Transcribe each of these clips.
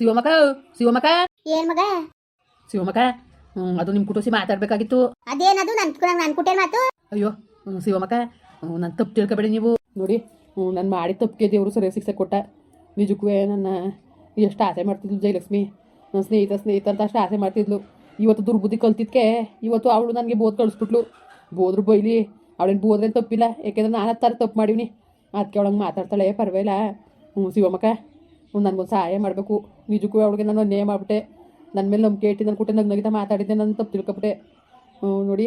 ಶಿವಮಕ ಶಿವಮಕ ಏನ್ ಮಗ? ಶಿವಮಕ ಹ್ಮ್ ಅದು ನಿಮ್ಮ ಕುಟುಂಬಸಿ ಮಾತಾಡ್ಬೇಕಾಗಿತ್ತು. ಅದೇನದು? ನನ್ ನನ್ ಕುಟೇಲ್ ಮಾತು? ಅಯ್ಯೋ ಹ್ಮ್, ಶಿವಮಕ ನಾನು ತಪ್ಪು ತಿಳ್ಕೊಬೇಡಿ ನೀವು. ನೋಡಿ ನಾನು ಮಾಡಿ ತಪ್ಪಿಗೆ ದೇವರು ಸರಿಯಾಗಿ ಶಿಕ್ಷೆ ಕೊಟ್ಟ. ನಿಜಕ್ಕೂ ನನ್ನ ಎಷ್ಟು ಆಸೆ ಮಾಡ್ತಿದ್ಲು ಜಯಲಕ್ಷ್ಮಿ. ನನ್ನ ಸ್ನೇಹಿತ ಸ್ನೇಹಿತ ಅಂತ ಅಷ್ಟು ಆಸೆ ಮಾಡ್ತಿದ್ಲು. ಇವತ್ತು ದುರ್ಬುದ್ಧಿ ಕಲ್ತಿದ್ಕೆ ಇವತ್ತು ಅವಳು ನನಗೆ ಬೋದ್ ಕಳಿಸ್ಬಿಟ್ಲು. ಬೋದ್ರು ಬೈಲಿ ಅವಳೇನು ಬೋದ್ರೇನು ತಪ್ಪಿಲ್ಲ. ಯಾಕೆಂದ್ರೆ ನಾನು ಹತ್ತಾರು ತಪ್ಪು ಮಾಡೀನಿ ಅದಕ್ಕೆ ಅವಳಂಗೆ ಮಾತಾಡ್ತಾಳೆ ಪರವಾಗಿಲ್ಲ. ಹ್ಞೂ ಶಿವಮಕ್ಕ ನನಗೊಂದು ಸಹಾಯ ಮಾಡಬೇಕು. ನಿಜಕ್ಕೂ ಅವಳಿಗೆ ನಾನು ನೇಮ್ ಆಗ್ಬಿಟ್ಟೆ ನನ್ನ ಮೇಲೆ ನಂಬಿಕೆ ಕೇಟಿ ನನ್ನ ಕೊಟ್ಟೆ ನಗ್ನಗಿತ ಮಾತಾಡಿದ್ದೆ ನಾನು ತಪ್ಪು ತಿಳ್ಕೊಬಿಟ್ಟೆ. ನೋಡಿ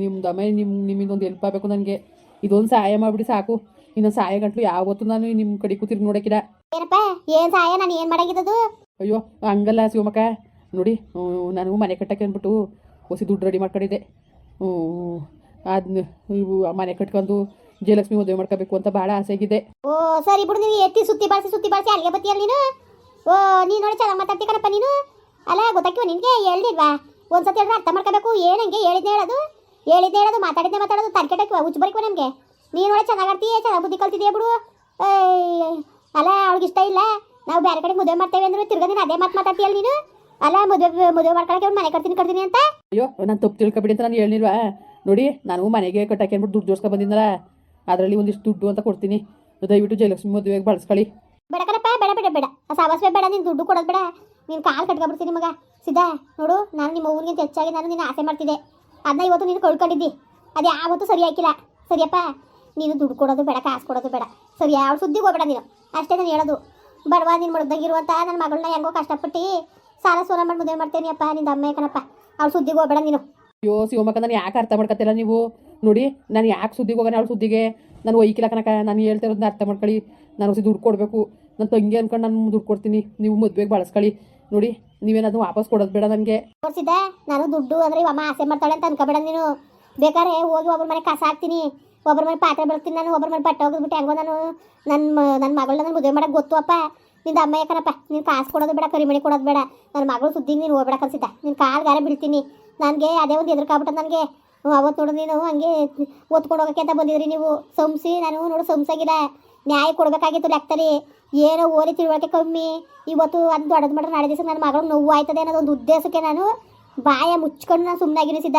ನಿಮ್ದು ಆಮೇಲೆ ನಿಮ್ಮ ನಿಮ್ಮಿಂದೊಂದು ಹೆಲ್ಪ್ ಆಗಬೇಕು ನನಗೆ. ಇದೊಂದು ಸಹಾಯ ಮಾಡಿಬಿಡಿ ಸಾಕು. ಇನ್ನೊಂದು ಸಹಾಯ ಗಂಟ್ಲು ಯಾವತ್ತೂ ನಾನು ನಿಮ್ಮ ಕಡೆ ಕೂತಿರ್ ನೋಡೋಕ್ಕಿಲ್ಲ ಏನಪ್ಪ ಏನ್ ಸಹಾಯ? ನಾನು ಏನು ಅಯ್ಯೋ ಹಂಗಲ್ಲ ಶಿವಮಕ್ಕ ನೋಡಿ ನಾನು ಮನೆ ಕಟ್ಟಕ್ಕೆ ಅಂದ್ಬಿಟ್ಟು ಹೊಸಿ ದುಡ್ಡು ರೆಡಿ ಮಾಡ್ಕೊಂಡಿದ್ದೆ. ಅದನ್ನ ಇವು ಮನೆ ಕಟ್ಕೊಂಡು ಜಯಲಕ್ಷ್ಮಿ ಮದುವೆ ಮಾಡ್ಕೋಬೇಕು ಅಂತ ಭಾಳ ಆಸೆ ಆಗಿದೆ ಓ ಸರಿ ಬಿಡು ನೀವು ಎತ್ತಿ ಸುತ್ತಿ ಬಾರ್ಸಿ ಸುತ್ತಿ ಬಾರಿಸಿ ಅಲ್ಲಿಗೆ ಬತ್ತೀಯಲ್ಲ ನೀನು? ಓ ನೀನು ನೋಡಿ ಚೆನ್ನಾಗಿ ಮಾತಾಡ್ತಿ ಕಣಪ್ಪ ನೀನು. ಅಲ್ಲ ಗೊತ್ತಾಕಿವ ನಿನಗೆ? ಹೇಳ್ದಿಲ್ವಾ ಒಂದ್ಸತಿ ಹೇಳಿದ್ರೆ ಅರ್ಥ ಮಾಡ್ಕೋಬೇಕು. ಏನಂಗೆ ಹೇಳಿದ್ದೆ ಹೇಳೋದು? ಹೇಳಿದ್ದೆ ಹೇಳೋದು ಮಾತಾಡಿದ್ದೆ ಮಾತಾಡೋದು ತರ್ಕೆಟಕ್ಕೆ ಹುಚ್ಚು ಬರೀಕೋ ನಮಗೆ. ನೀನು ನೋಡಿ ಚೆನ್ನಾಗಿ ಆಡ್ತೀಯ ಚೆನ್ನಾಗಿ ಬುದ್ಧಿ ಕಲ್ತಿದ್ದೀಯ ಬಿಡು? ಅಲ್ಲ ಅವ್ಳಿಗೆ ಇಷ್ಟ ಇಲ್ಲ. ನಾವು ಬೇರೆ ಕಡೆ ಮದುವೆ ಮಾಡ್ತೇವೆ ಅಂದ್ರೆ ತಿರ್ಗಾ ನೀನು ಅದೇ ಮಾತು ಮಾತಾಡ್ತೀಯಲ್ಲ ನೀನು? ಅಲ್ಲ ಮದುವೆ ಮದುವೆ ಮಾಡ್ಕೊಳಕ್ಕೆ ಅವ್ನು ಮನೆ ಕಟ್ತೀನಿ ಕಟ್ತೀನಿ ಅಂತ? ಅಯ್ಯೋ ನಾನು ತಪ್ಪು ತಿಳ್ಕೊಬಿಡಿ ಅಂತ ನಾನು ಹೇಳಿಲ್ವಾ? ನೋಡಿ ನಾನು ಮನೆಗೆ ಕಟ್ಟಕ್ಕೆ ಅಂದ್ಬಿಟ್ಟು ದುಡ್ಡು ಜೋಡ್ಸ್ಕೊ ಬಂದಿದ್ದಲ್ಲ ಅದರಲ್ಲಿ ಒಂದಿಷ್ಟು ದುಡ್ಡು ಅಂತ ಕೊಡ್ತೀನಿ. ದಯವಿಟ್ಟು ಜಯಲಕ್ಷ್ಮಿ ಮದುವೆಗೆ ಬಳಸ್ಕೊಳ್ಳಿ ಬೇಡ ಕಣಪ್ಪ ಬೇಡ ಬೇಡ ಬೇಡ. ಸಾವಾಸವೇ ಬೇಡ ನೀನು ದುಡ್ಡು ಕೊಡೋದು ಬೇಡ. ನೀನು ಕಾಲು ಕಟ್ಕೊಬಿಡ್ತೀನಿ ಮಗ ಸಿದ್ಧ ನೋಡು ನಾನು ನಿಮ್ಮ ಊರಿಗಿಂತ ಹೆಚ್ಚಾಗಿ ನಾನು ನಿನ್ನ ಆಸೆ ಮಾಡ್ತಿದ್ದೆ. ಅದನ್ನ ಇವತ್ತು ನೀನು ಕಳ್ಕೊಂಡಿದ್ದಿ. ಅದು ಯಾವತ್ತೂ ಸರಿ ಹಾಕಿಲ್ಲ ಸರಿಯಪ್ಪ ನೀನು ದುಡ್ಡು ಕೊಡೋದು ಬೇಡ ಕಾಸು ಕೊಡೋದು ಬೇಡ. ಸರಿ ಯಾವ ಸುದ್ದಿಗೆ ಹೋಗ್ಬೇಡ ನೀನು. ಅಷ್ಟೇ ನಾನು ಹೇಳೋದು. ಬಡವ ನೀನು ಮಡಗ್ದಾಗಿರುವಂತ ನನ್ನ ಮಗಳನ್ನ ಹೆಂಗೋ ಕಷ್ಟಪಟ್ಟು ಸಾಲ ಸೋಲ ಮಾಡಿ ಮದುವೆ ಮಾಡ್ತೇನೆ ಅಪ್ಪ ನಿಂದ ಅಮ್ಮ ಕಣಪ್ಪ. ಅವ್ರು ಸುದ್ದಿಗೆ ಹೋಗ್ಬೇಡ ನೀನು. ಅಯ್ಯೋ ಶಿವಮೊಗ್ಗ ನಾನು ಯಾಕೆ ಅರ್ಥ ಮಾಡ್ಕೊತಿಲ್ಲ ನೀವು? ನೋಡಿ, ನಾನು ಯಾಕೆ ಸುದ್ದಿಗೆ ಹೋಗೋಣ ಅವಳು ಸುದ್ದಿಗೆ? ನಾನು ಒಯ್ಕಿಲ್ಲ ಕನಕ ನಾನು ಹೇಳ್ತಿರೋದನ್ನ ಅರ್ಥ ಮಾಡ್ಕೊಳ್ಳಿ. ನಾನು ಹೊಸ ದುಡ್ಡು ಕೊಡಬೇಕು. ನನ್ನ ತಂಗಿ ಅನ್ಕೊಂಡು ನಾನು ದುಡ್ಡು ಕೊಡ್ತೀನಿ. ನೀವು ಮದುವೆಗೆ ಬಳಸ್ಕೊಳ್ಳಿ. ನೋಡಿ ನೀವೇನಾದ್ರು ವಾಪಸ್ ಕೊಡೋದು ಬೇಡ ನನಗೆ. ತೋರಿಸಿದ್ದೆ? ನಾನು ದುಡ್ಡು ಅಂದ್ರೆ ಅಮ್ಮ ಆಸೆ ಮಾಡ್ತಾಳೆ ಅಂತ ಅನ್ಕೋಬೇಡ ನೀನು. ಬೇಕಾದ್ರೆ ಹೋಗಿ ಒಬ್ಬರ ಮನೆ ಕಸ ಹಾಕ್ತೀನಿ. ಒಬ್ಬರ ಮನೆ ಪಾತ್ರೆ ಬೆಳಗ್ತೀನಿ ನಾನು ಒಬ್ಬರ ಮನೆ ಬಟ್ಟೆ ಹೋಗಿಬಿಟ್ಟು ಹೆಂಗೋ ನಾನು ನನ್ನ ನನ್ನ ಮಗಳನ್ನ ನಾನು ಮದುವೆ ಮಾಡಕ್ಕೆ ಗೊತ್ತು ಅಪ್ಪ. ನಿಂದ ಅಮ್ಮ ಯಾಕನಪ್ಪ ನೀನು ಕಾಸು ಕೊಡೋದು ಬೇಡ, ಕರಿಮಣಿ ಕೊಡೋದು ಬೇಡ. ನನ್ನ ಮಗಳು ಸುದ್ದಿಗೆ ನೀನು ಹೋಗ್ಬೇಡ ಕನ್ಸಿದ್ದ. ನೀನು ಕಾಲ್ಗಾರ ಬಿಡ್ತೀನಿ ನನಗೆ ಅದೇ ಒಂದು ಎದುರ್ಕಾಗ್ಬಿಟ್ಟು ನನಗೆ. ಅವತ್ತು ನೋಡಿದ್ರಿ ನೀನು ಹಂಗೆ ಓದ್ಕೊಂಡು ಹೋಗೋಕೆ ಅಂತ ಬಂದಿದ್ರಿ ನೀವು. ಸಂಸಿ, ನಾನು ನೋಡು ಸಂಸಾಗಿಲ್ಲ ನ್ಯಾಯ ಕೊಡಬೇಕಾಗಿತ್ತು ಲೆಕ್ಕದಲ್ಲಿ. ಏನೋ ಓದಿ ತಿಳುವಳಿಕೆ ಕಮ್ಮಿ. ಇವತ್ತು ಅದು ದೊಡ್ಡದ ಮಾಡ್ರೆ ನಾಳೆ ದಿವಸ ನನ್ನ ಮಗಳು ನೋವು ಆಯ್ತದೆ ಅನ್ನೋದು ಒಂದು ಉದ್ದೇಶಕ್ಕೆ ನಾನು ಬಾಯ ಮುಚ್ಕೊಂಡು ನಾನು ಸುಮ್ಮನೆ ಆಗಿರಿಸಿದ್ದ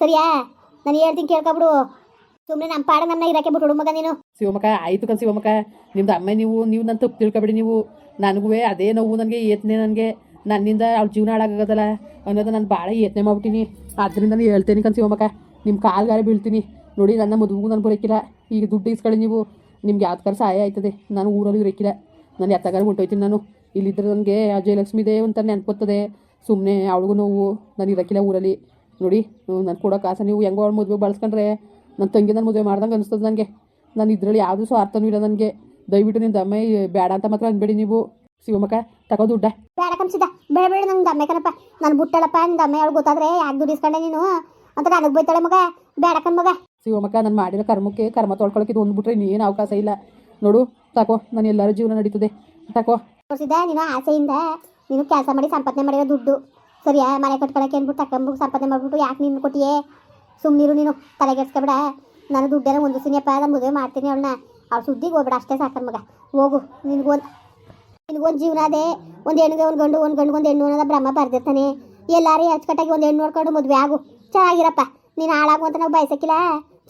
ಸರಿಯಾ? ನಾನು ಹೇಳ್ತೀನಿ ಕೇಳ್ಕೊಬಿಡು. ಸುಮ್ಮನೆ ನಮ್ಮ ಪಾಡ ನನ್ನ ಇರಕ್ಕೆ ಬಿಟ್ಟು ಮಗ ನೀನು. ಶಿವಮಕ ಆಯ್ತು ಕನ್ ಶಿವಮಕ ನಿಮ್ದು ಅಮ್ಮ ನೀವು ನೀವು ನನ್ನ ತಪ್ಪು ತಿಳ್ಕೊಬಿಡಿ ನೀವು. ನನಗೂ ಅದೇ ನೋವು ನನಗೆ, ಏತನೇ ನನಗೆ. ನನ್ನಿಂದ ಅವ್ಳ ಜೀವನ ಹಾಳಾಗೋದಲ್ಲ ಅನ್ನೋದು ನಾನು ಭಾಳ ಯತ್ನೆ ಮಾಡ್ಬಿಟ್ಟಿನಿ. ಆದ್ದರಿಂದ ನಾನು ಹೇಳ್ತೇನೆ ಕನ್ಸಿ ಹೋಮಕ್ಕ ನಿಮ್ಮ ಕಾಲ್ಗಾರೆ ಬೀಳ್ತೀನಿ. ನೋಡಿ, ನನ್ನ ಮದುವೆಗೂ ನಾನು ಬರೋಕ್ಕಿಲ್ಲ ಈಗ ದುಡ್ಡು ಇಸ್ಕೊಳ್ಳಿ ನೀವು. ನಿಮ್ಗೆ ಯಾವ್ದು ಸಹಾಯ ಆಯ್ತದೆ. ನಾನು ಊರಲ್ಲಿ ಇರೋಕ್ಕಿಲ್ಲ ನಾನು ಎತ್ತಗಾರ ಹೊಂಟೋಯ್ತೀನಿ ನಾನು. ಇಲ್ಲಿದ್ದರೆ ನನಗೆ ದೇವ್ ಅಂತ ನೆನ್ಪೋಗ್ತದೆ ಸುಮ್ಮನೆ ಅವಳಿಗೂ ನೋವು. ನಾನು ಇರೋಕ್ಕಿಲ್ಲ ಊರಲ್ಲಿ. ನೋಡಿ ನಾನು ಕೊಡೋ ಕಾಸು ನೀವು ಹೆಂಗೋ ಅವಳು ಮದುವೆ ಬಳಸ್ಕೊಂಡ್ರೆ ನನ್ನ ತಂಗಿ ನನ್ನ ಮದುವೆ ಮಾಡ್ದಂಗೆ ಅನಿಸ್ತದೆ ನನಗೆ ನಾನು ಇದರಲ್ಲಿ ಯಾವುದೂ ಸ್ವಾರ್ಥನೂ ಇಲ್ಲ ನನಗೆ. ದಯವಿಟ್ಟು ನಿಮ್ಮ ದಮ್ಮ ಬೇಡ ಅಂತ ಮಾತ್ರ ಅನ್ಬೇಡಿ ನೀವು. ಶಿವಮೊಗ್ಗ ತಗೋ ದುಡ್ಡ ಬೇಡ ಕಮ್ಸಿದ ಬೇಡ ಬೇಡ ನಂಗೆ ದಮ್ಮೆ ಕಣಪ್ಪ. ನಾನು ಬುಟ್ಟಳಪ್ಪ ನನ್ನ ದಮ್ಮೆ ಅವಳು ಗೊತ್ತಾದ್ರೆ ಯಾಕೆ ದುಡ್ಡು ಇಸ್ಕೊಂಡೆ ನೀನು? ಅಂತ ನನಗೆ ಬೈತಾಳೆ ಮಗ. ಬೇಡ ಕಣ್ ಮಗ. ಶಿವಮೊಗ್ಗ ನಾನು ಮಾಡಿರೋ ಕರ್ಮಕ್ಕೆ ಕರ್ಮ ತೊಳ್ಕೊಳಕ್ಕೆ ಇದು ಒಂದು ಬಿಟ್ರೆ ಇನ್ನೇನು ಅವಕಾಶ ಇಲ್ಲ. ನೋಡು ತಕೋ ನಾನು ಎಲ್ಲರ ಜೀವನ ನಡೀತದೆ. ತಕೋ. ತೋರಿಸಿದ್ದ ನೀನು ಆಸೆಯಿಂದ ನೀನು ಕೆಲಸ ಮಾಡಿ ಸಂಪಾದನೆ ಮಾಡಿರೋ ದುಡ್ಡು. ಸರಿಯಾ ಮನೆ ಕಟ್ಕೊಳಕ್ಕೆ ಅಂದ್ಬಿಟ್ಟು ತಕೊಂಬು ಸಂಪಾದನೆ ಮಾಡಿಬಿಟ್ಟು ಯಾಕೆ ನೀನು ಕೊಟ್ಟಿಯೇ? ಸುಮ್ಮನಿರು ನೀನು ತಲೆಗೆಡ್ಸ್ಕೊಬೇಡ ನಾನು ದುಡ್ಡೆಲ್ಲ ಸಿನಿಯಪ್ಪ ನಾನು ಮದುವೆ ಮಾಡ್ತೀನಿ ಅವಳನ್ನ. ಅವ್ಳ ಸುದ್ದಿಗೆ ಹೋಗ್ಬೇಡ ಅಷ್ಟೇ ಸಾಕನ್ ಮಗ. ಹೋಗು ನಿನಗೊಂದು ನಿನಗೊಂದು ಜೀವನ ಅದೇ ಒಂದು ಹೆಣ್ಣಿಗೆ ಒಂದು ಗಂಡು ಒಂದು ಗಂಡು ಒಂದು ಹೆಣ್ಣು ಅನ್ನೋದ ಬ್ರಹ್ಮ ಬರ್ದಿರ್ತಾನೆ. ಎಲ್ಲಾರು ಅಚ್ಚುಕಟ್ಟಾಗಿ ಒಂದು ಹೆಣ್ಣು ನೋಡ್ಕೊಂಡು ಮದುವೆ ಆಗು. ಚೆನ್ನಾಗಿರಪ್ಪ. ನೀನು ಹಾಳಾಗುವಂತ ನಾವು ಬಯಸಕ್ಕಿಲ್ಲ.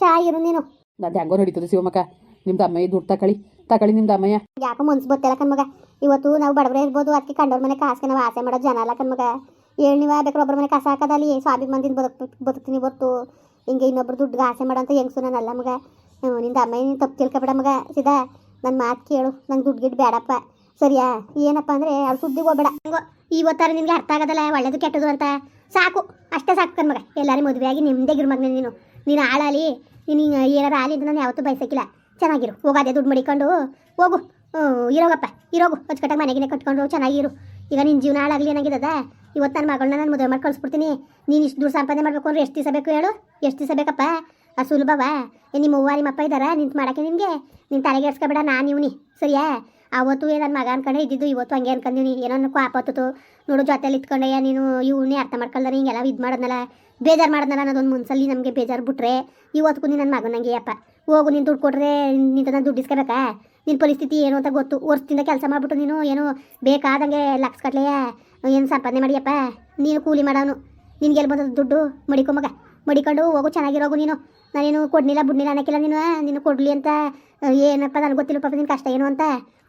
ಚೆನ್ನಾಗಿರು ನೀನು. ನಾನು ಹೆಂಗೋ ನಡೀತದೆ ಶಿವಮಕ್ಕ ನಿಮ್ದು ಅಮ್ಮಯ್ಯ ದುಡ್ಡು ತಕಳಿ ತಕಳಿ ನಿಮ್ದು ಅಮ್ಮಯ್ಯ. ಯಾಕೋ ಮನ್ಸು ಗೊತ್ತಿಲ್ಲ ಕಣ್ಮಗ. ಇವತ್ತು ನಾವು ಬಡವರೇ ಇರ್ಬೋದು ಅದಕ್ಕೆ ಕಂಡವ್ರ ಮನೆ ಕಾಸಿಗೆ ನಾವು ಆಸೆ ಮಾಡೋ ಜನ ಅಲ್ಲ ಕಣ್ಮಗ. ಹೇಳಿ ನೀವು ಬೇಕಾದ್ರೆ ಒಬ್ಬರ ಮನೆ ಕಸ ಹಾಕೋದಲ್ಲಿ ಸ್ವಾಭಿಮಾನದಿಂದ ಬದುಕ್ ಬದುಕ್ತೀನಿ ಹೊರ್ತು. ಹಿಂಗೆ ಇನ್ನೊಬ್ರು ದುಡ್ಡು ಆಸೆ ಮಾಡೋಂಥ ಹೆಂಗ್ಸು ಅಲ್ಲ ಮಗ. ನಿಂದ ಅಮ್ಮ ನೀನು ತಪ್ಪು ತಿಳ್ಕೊಬೇಡ ಮಗ. ಸಿದಾ ನನ್ನ ಮಾತು ಕೇಳು. ನಂಗೆ ದುಡ್ಡು ಗಿಡ್ಡು ಬೇಡಪ್ಪ ಸರಿಯಾ? ಏನಪ್ಪ ಅಂದರೆ ಅವ್ರು ಸುದ್ದಿಗೆ ಹೋಗ್ಬೇಡ. ಹಂಗೋ ಇವತ್ತಾರ ನಿನಗೆ ಅರ್ಥ ಆಗೋದಲ್ಲ, ಒಳ್ಳೇದು ಕೆಟ್ಟದು ಅಂತ? ಸಾಕು, ಅಷ್ಟೇ ಸಾಕು ಕಣ್ಮಗ. ಎಲ್ಲರೂ ಮದುವೆಯಾಗಿ ನಿಮ್ದೇಗಿರು ಮಗನ ನೀನು. ನೀನು ಆಳಾಲಿ ನೀನು ಏನಾರು ಆಲಿ ಅಂತ ನಾನು ಯಾವತ್ತೂ ಬಯಸಕ್ಕಿಲ್ಲ. ಚೆನ್ನಾಗಿರು ಹೋಗಾದೆ ದುಡ್ಡು ಮಡಿಕೊಂಡು, ಹೋಗು. ಇರೋಗಪ್ಪ, ಇರೋಗು. ಅಚ್ಚುಕಟ್ಟಾಗಿ ಮನೆಗಿನೇ ಕಟ್ಕೊಂಡು ಚೆನ್ನಾಗಿರು. ಈಗ ನಿನ್ನ ಜೀವನ ಹಾಳಾಗಲಿ ಏನಾಗಿದ್ದದ ಇವತ್ತು ನನ್ನ ಮಗಳನ್ನ ನಾನು ಮದುವೆ ಮಾಡಿ ಕಳಿಸ್ಬಿಡ್ತೀನಿ. ನೀನು ಇಷ್ಟು ದುಡ್ಡು ಸಂಪಾದನೆ ಮಾಡಬೇಕು ಅಂದ್ರೆ ಎಷ್ಟು ದಿವಸ ಬೇಕು ಹೇಳು? ಎಷ್ಟು ದಿವಸ ಬೇಕಪ್ಪ? ಆ ಸುಲಭವಾ? ನಿಮ್ಮ ಅವ್ವ, ನಿಮ್ಮ ಅಪ್ಪ ಇದ್ದಾರಾ ನಿಂತು ಮಾಡೋಕ್ಕೆ ನಿಮಗೆ? ನಿನ್ನ ತಲೆಗೆ ಎಡ್ಸ್ಕೊಬೇಡ ನಾನು ಇವ್ನಿ. ಸರಿಯಾ? ಅವತ್ತು ನನ್ನ ಮಗ ಅನ್ಕೊಂಡೆ, ಇದ್ದಿದ್ದು ಇವತ್ತು ಹಂಗೆ ಅನ್ಕೊಂಡಿನಿ ಏನೋ ಕಾಪತ್ತು ನೋಡು ಜೊತೆಲಿ ಇತ್ಕೊಂಡೆಯ ನೀನು ಇವನೇ ಅರ್ಥ ಮಾಡ್ಕೊಂಡ್ರೆ ಹಿಂಗೆಲ್ಲ ಇದು ಮಾಡೋದ್ನಲ್ಲ, ಬೇಜಾರು ಮಾಡೋದ್ನಲ್ಲ ಅನ್ನೋದೊಂದು ಮುನ್ಸಲ್ಲಿ ನಮಗೆ ಬೇಜಾರು ಬಿಟ್ರೆ ಇವತ್ತು ನೀನು ನನ್ನ ಮಗನಂಗೆ ಅಪ್ಪ ಹೋಗು, ನೀನು ದುಡ್ಡು ಕೊಟ್ರೆ ನಿಂತ ನಾನು ದುಡ್ಡು ಇಸ್ಕೋಬೇಕಾ? ನಿನ್ನ ಪರಿಸ್ಥಿತಿ ಏನು ಅಂತ ಗೊತ್ತು. ವರ್ಷದಿಂದ ಕೆಲಸ ಮಾಡ್ಬಿಟ್ಟು ನೀನು ಏನು ಬೇಕಾದಂಗೆ ಲಕ್ಷ ಕಟ್ಲೆಯ ಏನು ಸಂಪಾದನೆ ಮಾಡಿಯಪ್ಪ ನೀನು ಕೂಲಿ ಮಾಡೋನು. ನಿನ್ಗೆ ಎಲ್ಲಿ ಬಂದದ ದುಡ್ಡು? ಮಡಿಕೊ ಮಗ. ಮಡಿಕೊಂಡು ಹೋಗು, ಚೆನ್ನಾಗಿರೋಗು ನೀನು. ನಾನೇನು ಕೊಡ್ನಿಲ್ಲ, ಬುಡ್ನಿಲ್ಲ ಅನ್ನಕ್ಕಿಲ್ಲ ನೀನು ನೀನು ಕೊಡಲಿ ಅಂತ, ಏನಪ್ಪ, ನನಗೆ ಗೊತ್ತಿಲ್ಲ ಪಾಪ ನಿನ್ನ ಕಷ್ಟ ಏನು ಅಂತ.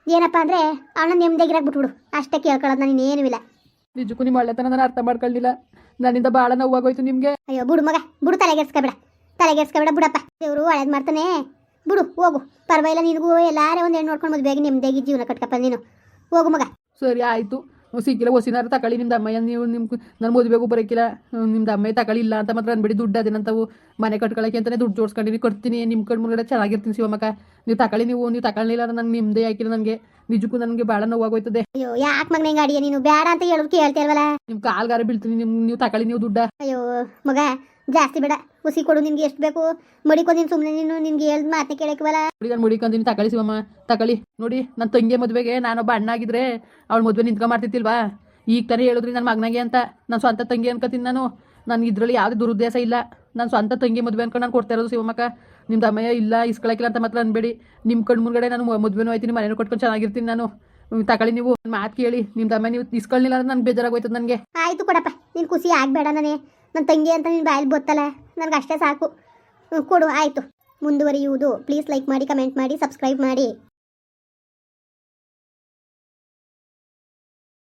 ಏನಪ್ಪ ಅಂದರೆ ಅಣ್ಣ ನೆಮ್ಮದಿಯಾಗಿರಾಕ್ ಬಿಟ್ಬಿಡು. ಅಷ್ಟೇ ಕೇಳ್ಕೊಳ್ಳೋದು ನಾನು ಇನ್ನೇನು ಇಲ್ಲ. ನಿಜಕ್ಕೂ ನಿಮ್ಮ ಒಳ್ಳೆತನ ನಾನು ಅರ್ಥ ಮಾಡ್ಕೊಳ್ಳಿಲ್ಲ ನನ್ನಿಂದ ಭಾಳ ನೋವಾಗೋಯ್ತು ನಿಮಗೆ. ಅಯ್ಯೋ ಬಿಡು ಮಗ ಬಿಡು ತಲೆಗೆಡ್ಸ್ಕೊಬೇಡ. ತಲೆಗೆಡ್ಸ್ಕೊಬೇಡ ಬಿಡಪ್ಪ. ದೇವರು ಒಳ್ಳೇದು ಮಾಡ್ತಾನೆ. ಬಿಡು ಹೋಗು. ಪರವಾಗಿಲ್ಲ ನಿನಗೂ ಎಲ್ಲಾರೇ ಒಂದು ಹೆಣ್ಣು ನೋಡ್ಕೊಂಡು ಮದುವೆಯಾಗಿ ನೆಮ್ಮದಿಯಾಗಿ ಜೀವನ ಕಟ್ಕಪ್ಪ ನೀನು. ಹೋಗು ಮಗ. ಸರಿ ಆಯಿತು. ಸಿಕ್ಕಿಲ್ಲ ಹೊಸಿನಾರು ತಗೊಳ್ಳಿ ನಿಮ್ದು ಅಮ್ಮಯ್ಯ ನೀವು ನಿಮ್ಗೆ ನನ್ನ ಮದುವೆಗೂ ಬರೋಕ್ಕಿಲ್ಲ ನಿಮ್ದು ಅಮ್ಮಯ್ಯ ತಗೊಳ್ಳಿಲ್ಲ ಅಂತ ಮಾತ್ರ ಅಂದ್ಬಿಡಿ ದುಡ್ಡು ಅದೇನಂತವು ಮನೆ ಕಟ್ಕೊಳಕ್ಕೆ ಅಂತಲೇ ದುಡ್ಡು ಜೋಡಿಸ್ಕೊಂಡಿನಿ ಕೊಡ್ತೀನಿ ನಿಮ್ಮ ಕಡೆ ಮುಂದೆ ಚೆನ್ನಾಗಿರ್ತೀನಿ ಶಿವಮಕ್ಕ ನೀವು ತಕಳಿ ನೀವು ನೀವು ತಗೊಳ್ಳಿಲ್ಲ ಅಂದ್ರೆ ನಂಗೆ ನಿಮ್ಮದೇ ಹಾಕಿಲ್ಲ ನನಗೆ ನಿಜಕ್ಕೂ ನನಗೆ ಭಾಳ ನೋವಾಗೋಯ್ತದೆ. ಅಯ್ಯೋ ಯಾಕೆ ಮಗ ನಂಗೆ ಅಡಿಯ ನೀನು? ಬೇಡ ಅಂತ ಹೇಳೋದು ಕೇಳ್ತೀಯಲ್ವಲ್ಲ? ನಿಮ್ಮ ಕಾಲ್ಗಾರ ಬೀಳ್ತೀನಿ ನಿಮ್ಮ ನೀವು ತಕಳಿ ನೀವು ದುಡ್ಡ. ಅಯ್ಯೋ ಮಗ ಜಾಸ್ತಿ ಬೇಡ. ಹುಸಿ ಕೊಡು ನಿನ್ಗೆ ಎಷ್ಟು ಬೇಕು? ಮಡಿಕೊ ಸುಮ್ನೆ ಸುಮ್ಮನೆ ನೀನು ನಿನ್ಗೆ ಹೇಳ್ದು ಮಾತೇ ಕೇಳಕ್ವಲ್ಲ ನೋಡಿ ನಾನು ತಕಳಿ ತಗೊಳ್ಳಿ ಶಿವಮ್ಮ ತಗೊಳ್ಳಿ. ನೋಡಿ ನನ್ನ ತಂಗಿ ಮದುವೆಗೆ ನಾನೊಬ್ಬ ಅಣ್ಣ ಆಗಿದ್ರೆ ಅವಳ ಮದುವೆ ನಿಂತ್ಕೊಂಡ್ ಮಾಡ್ತಿತ್ತಿಲ್ವಾ ಈಗ ತಾನೇ ಹೇಳಿದ್ರಿ ನನ್ನ ಮಗನಾಗೆ ಅಂತ. ನಾನು ಸ್ವಂತ ತಂಗಿ ಅನ್ಕೋತೀನಿ ನಾನು. ನನ್ಗೆ ಇದರಲ್ಲಿ ಯಾವುದೇ ದುರುದ್ದೇಶ ಇಲ್ಲ. ನನ್ನ ಸ್ವಂತ ತಂಗಿ ಮದುವೆ ಅನ್ಕೊಂಡು ನಾನು ಕೊಡ್ತಾ ಇರೋದು ಶಿವಮಕ್ಕ ನಿಮ್ದು ಅಮ್ಮಯ್ಯ ಇಲ್ಲ ಇಸ್ಕೊಳಕಿಲ್ಲ ಅಂತ ಮಾತ್ರ ಅನ್ಬೇಡಿ. ನಿಮ್ಮ ಕಣ್ಣು ಮುಂದ್ಗಡೆ ನಾನು ಮದುವೆನೂ ಆಯ್ತೀನಿ ಮನೇನು ಕೊಟ್ಕೊಂಡು ಚೆನ್ನಾಗಿರ್ತೀನಿ ನಾನು. ತಕಳಿ ತಗೊಳ್ಳಿ ನೀವು. ಮಾತು ಕೇಳಿ. ನಿಮ್ದು ಅಮ್ಮ ನೀವು ಇಸ್ಕೊಳ್ಳಿಲ್ಲ ಅಂದ್ರೆ ನನಗೆ ಬೇಜಾರಾಗೋಯ್ತದೆ ನನಗೆ. ಆಯ್ತು ಕೊಡಪ್ಪ. ನೀನು ಖುಷಿ ಆಗಬೇಡ ನಾನೇ. ನನ್ನ ತಂಗಿ ಅಂತ ನೀನು ಬಾಯಲ್ಲಿ ಬತ್ತಲ್ಲ ನನಗೆ ಅಷ್ಟೇ ಸಾಕು. ಕೊಡು, ಆಯಿತು. ಮುಂದುವರಿಯುವುದು. ಪ್ಲೀಸ್ ಲೈಕ್ ಮಾಡಿ ಕಮೆಂಟ್ ಮಾಡಿ ಸಬ್ಸ್ಕ್ರೈಬ್ ಮಾಡಿ.